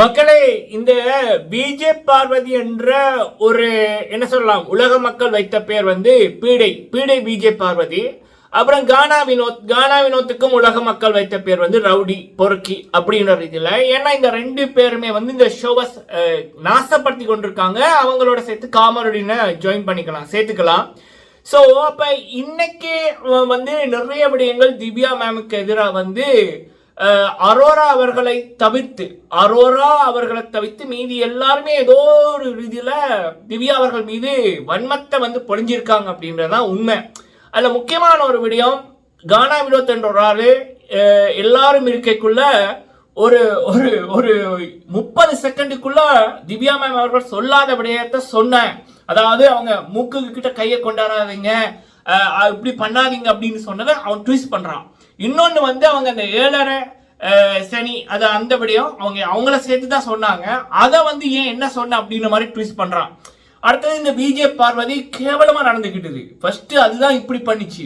மக்களே இந்த பிஜே பார்வதி என்ற ஒரு என்ன சொல்லலாம் உலக மக்கள் வைத்த பெயர் வந்து பீடை பீடை பிஜே பார்வதி அப்புறம் கானா வினோத் கானா வினோத்துக்கும் உலக மக்கள் வைத்த பேர் வந்து ரவுடி பொறுக்கி அப்படின்ற இதில் ஏன்னா இந்த ரெண்டு பேருமே வந்து இந்த ஷோவை நாசப்படுத்தி கொண்டிருக்காங்க. அவங்களோட சேர்த்து காமரடினை ஜாயின் பண்ணிக்கலாம் சேர்த்துக்கலாம். ஸோ அப்போ இன்னைக்கு வந்து நிறைய விடயங்கள் திவ்யா மேமுக்கு எதிராக வந்து அரோரா அவர்களை தவிர்த்து அரோரா அவர்களை தவிர்த்து மீதி எல்லாருமே ஏதோ ஒரு ரீதியில் திவ்யா அவர்கள் மீது வன்மத்தை வந்து பொழிஞ்சிருக்காங்க அப்படின்றதான் உண்மை. அதில் முக்கியமான ஒரு விடயம் கானா வினோத் என்ற ஒரு ஆளு எல்லாரும் இருக்கைக்குள்ள ஒரு ஒரு ஒரு முப்பது செகண்டுக்குள்ள திவ்யா மேம் அவர்கள் சொல்லாத விடயத்தை சொன்னேன். அதாவது அவங்க மூக்கு கிட்ட கையை கொண்டாடாதீங்க இப்படி பண்ணாதீங்க அப்படின்னு சொன்னதை அவன் ட்வீட் பண்றான். இன்னொன்று வந்து அவங்க அந்த ஏழரை சனி அது அந்த அவங்க அவங்கள சேர்த்து தான் சொன்னாங்க. அதை வந்து ஏன் என்ன சொன்ன அப்படின்ற மாதிரி ட்வீட் பண்ணுறான் அடுத்தது இந்த பிஜே பார்வதி கேவலமாக நடந்துக்கிட்டது ஃபர்ஸ்ட் அதுதான் இப்படி பண்ணிச்சு.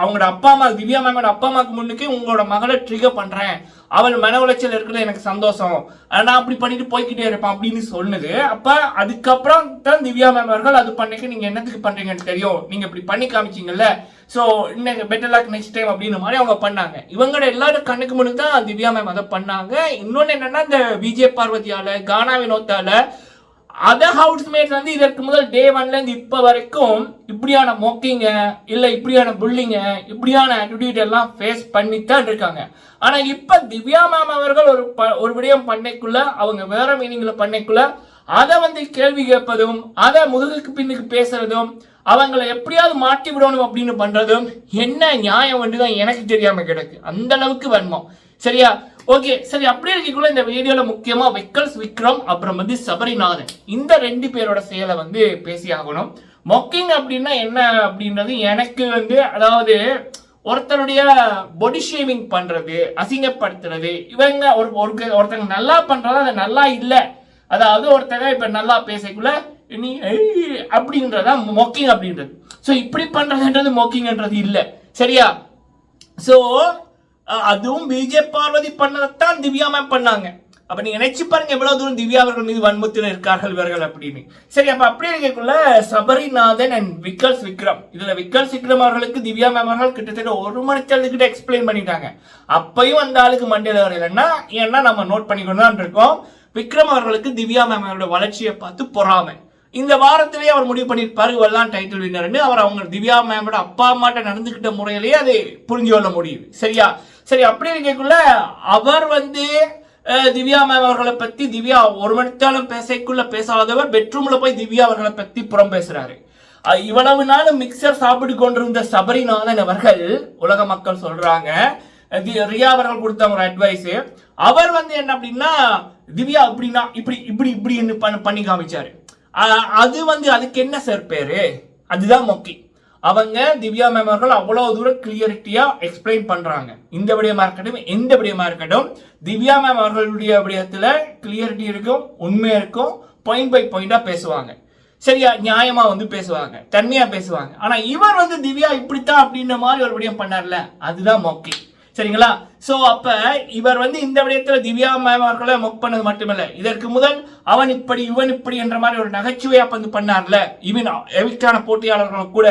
அவங்களோட அப்பா அம்மா திவ்யா மேமோட அப்பா அம்மாக்கு முன்னுக்கு உங்களோட மகளை ட்ரிகர் பண்ணுறேன் அவள் மன உளைச்சல் இருக்கிறது எனக்கு சந்தோஷம். நான் அப்படி பண்ணிட்டு போய்க்கிட்டே இருப்பேன் அப்படின்னு சொன்னது. அப்போ அதுக்கப்புறம் தான் திவ்யா மேம் அவர்கள் அது பண்ணிக்க நீங்கள் என்னத்துக்கு பண்ணுறீங்கன்னு தெரியும். நீங்கள் இப்படி பண்ணி காமிச்சீங்கல்ல. ஸோ இன்னைக்கு பெட்டர் லாக் நெக்ஸ்ட் டைம் அப்படின்ற மாதிரி அவங்க பண்ணாங்க. இவங்களோட எல்லாரும் கண்ணுக்கு முன்னு தான் திவ்யா மேம் அதை பண்ணாங்க. இன்னொன்று என்னன்னா இந்த விஜய் பார்வதியால கானா வினோத்தால அதர் ஹவுஸ்மேட்ஸ் வந்து இதற்கு முதல் டே ஒன்லேருந்து இப்போ வரைக்கும் இப்படியான மொக்கிங்க இல்லை இப்படியான புல்லிங்க இப்படியான ஆட்டிடியூட் எல்லாம் ஃபேஸ் பண்ணித்தான் இருக்காங்க. ஆனால் இப்போ திவ்யா மேம் அவர்கள் ஒரு ப- ஒரு விடயம் பண்ணைக்குள்ள அவங்க வேற மீனிங்கில் பண்ணைக்குள்ள அதை வந்து கேள்வி கேட்பதும் அதை முதுகுக்கு பின்னுக்கு பேசுறதும் அவங்களை எப்படியாவது மாட்டி விடணும் அப்படின்னு பண்ணுறதும் என்ன நியாயம் வந்து தான் எனக்கு தெரியாமல் கிடக்கு. அந்த அளவுக்கு வன்மம். சரியா? ஓகே. சரி அப்படி இருக்கக்குள்ள இந்த வீடியோவில் முக்கியமாக வெக்கல்ஸ் விக்ரம் அப்புறம் வந்து சபரிநாதன். இந்த ரெண்டு பேரோட செயலை வந்து பேசி ஆகணும். மொக்கிங் அப்படின்னா என்ன அப்படின்றது எனக்கு வந்து அதாவது ஒருத்தருடைய பொடி ஷேவிங் பண்ணுறது அசிங்கப்படுத்துறது இவங்க ஒரு ஒருத்தங்க நல்லா பண்ணுறதா அது நல்லா இல்லை. அதாவது ஒருத்தங்க இப்போ நல்லா பேசக்குள்ள நீ ஏய் அப்படின்றதா மொக்கிங் அப்படின்றது. ஸோ இப்படி பண்ணுறதுன்றது மொக்கிங்ன்றது இல்லை. சரியா? ஸோ அதுவும் பிஜே பார்வதி பண்ணதைத்தான் திவ்யா மேம் பண்ணாங்க. அப்போ நீங்க நினைச்சு பாருங்க எவ்வளவு தூரம் திவ்யா அவர்கள் மீது வன்மத்தில் இருக்கார்கள் இவர்கள் அப்படின்னு. சரி அப்ப அப்படியே இருக்கக்குள்ள சபரிநாதன் அண்ட் விக்கல்ஸ் விக்ரம் இதுல விக்கல்ஸ் விக்ரம் அவர்களுக்கு திவ்யா மேம் அவர்கள் கிட்டத்தட்ட ஒரு மணித்தேர்ந்து கிட்ட எக்ஸ்பிளைன் பண்ணிட்டாங்க. அப்பையும் அந்த ஆளுக்கு மண்டையில் வரலன்னா ஏன்னா நம்ம நோட் பண்ணிக்கணும் இருக்கோம். விக்ரம் அவர்களுக்கு திவ்யா மேம் அவரோட வளர்ச்சியை பார்த்து பொறாமை. இந்த வாரத்திலேயே அவர் முடிவு பண்ணியிருப்பார் இவர் தான் டைட்டில் வின்னர்னு அவர் அவங்க திவ்யா மேமோட அப்பா அம்மாட்ட நடந்துக்கிட்ட முறையிலேயே அது புரிஞ்சு கொள்ள முடியுது. சரியா? சரி அப்படி இருக்கக்குள்ள அவர் வந்து திவ்யா மேம் அவர்களை பத்தி திவ்யா ஒரு மணித்தாலும் பேசக்குள்ள பேசாதவர் பெட்ரூம்ல போய் திவ்யா அவர்களை பத்தி புறம் பேசுறாரு. இவ்வளவு நாள் மிக்சர் சாப்பிட்டு கொண்டிருந்த சபரிநாதன் அவர்கள் உலக மக்கள் சொல்றாங்க தி- ரியா அவர்கள் கொடுத்த ஒரு அட்வைஸ் அவர் வந்து என்ன அப்படின்னா திவ்யா அப்படின்னா இப்படி இப்படி இப்படி பண்ணி பண்ணி காமிச்சாரு. அது வந்து அதுக்கு என்ன சார் பேரு? அதுதான் மொக்கி அவங்க திவ்யா மேம் அவர்கள் அவ்வளவு தூரம் கிளியரிட்டியா எக்ஸ்பிளைன் பண்றாங்க. இந்த விடயமா இருக்கட்டும் எந்த விடயமா இருக்கட்டும் திவ்யா மேம் அவர்களுடைய விடயத்துல கிளியரிட்டி இருக்கும் உண்மையா இருக்கும் பாயிண்ட் பை பாயிண்டா பேசுவாங்க. சரியா? நியாயமா வந்து பேசுவாங்க தன்மையா பேசுவாங்க. ஆனா இவர் வந்து திவ்யா இப்படித்தான் அப்படின்ற மாதிரி ஒரு விடயம் பண்ணார்ல. அதுதான் மொக்கி சரிங்களா? ஸோ அப்போ இவர் வந்து இந்த விடயத்தில் திவ்யா மேமார்களை மொக் பண்ணது மட்டுமல்ல. இதற்கு முதல் அவன் இப்படி இவன் இப்படி என்ற மாதிரி ஒரு நகைச்சுவையா வந்து பண்ணார்ல. இவன் எவிக்கான போட்டியாளர்களும் கூட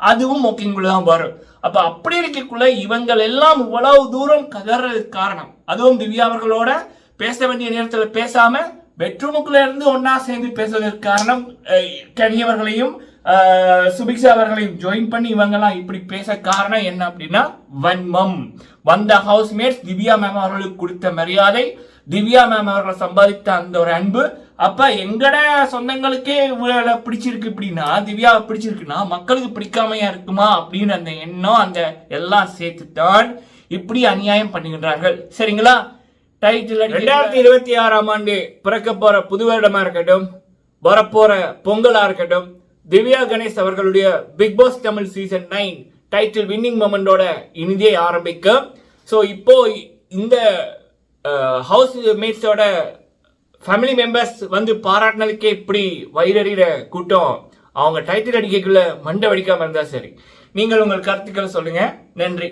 அதுவும் மொக்கிங்குள்ள தான் வரும். அப்போ அப்படி இருக்கக்குள்ள இவங்கள் எல்லாம் இவ்வளவு தூரம் கதறதுக்கு காரணம். அதுவும் திவ்யா அவர்களோட பேச வேண்டிய நேரத்தில் பேசாமல் பெட்ரூமுக்குள்ள இருந்து ஒன்னா சேர்ந்து பேசுவதற்கு காரணம் கனியவர்களையும் சுபிக்ஷா அவர்களையும் ஜாயின் பண்ணி இவங்கெல்லாம் இப்படி பேச காரணம் என்ன அப்படின்னா வன்மம். வந்த ஹவுஸ்மேட்ஸ் திவ்யா மேம் அவர்களுக்கு கொடுத்த மரியாதை திவ்யா மேம் அவர்கள் சம்பாதித்த அந்த ஒரு அன்பு. அப்ப எங்கட சொந்தங்களுக்கே இவளை பிடிச்சிருக்கு இப்படின்னா திவ்யாவை பிடிச்சிருக்குன்னா மக்களுக்கு பிடிக்காமையா இருக்குமா அப்படின்னு அந்த எண்ணம் அந்த எல்லாம் சேர்த்துத்தான் இப்படி அநியாயம் பண்ணுகின்றார்கள். சரிங்களா? டைட்டில் ரெண்டாயிரத்தி இருபத்தி ஆறாம் ஆண்டு பிறக்க போற புது வருடமா இருக்கட்டும் வரப்போற பொங்கலா இருக்கட்டும் திவ்யா கணேஷ் அவர்களுடைய Bigg Boss Tamil season nine title winning மொமெண்டோட இனிதே ஆரம்பிக்கும் ஸோ இப்போ இந்த ஹவுஸ் மேட்ஸோட ஃபேமிலி மெம்பர்ஸ் வந்து பாராட்டினதுக்கே இப்படி வயிறறிகிற கூட்டம். அவங்க டைட்டில் அடிக்கக்குள்ள மண்டை வடிக்காமல் இருந்தால் சரி. நீங்கள் உங்கள் கருத்துக்களை சொல்லுங்க. நன்றி.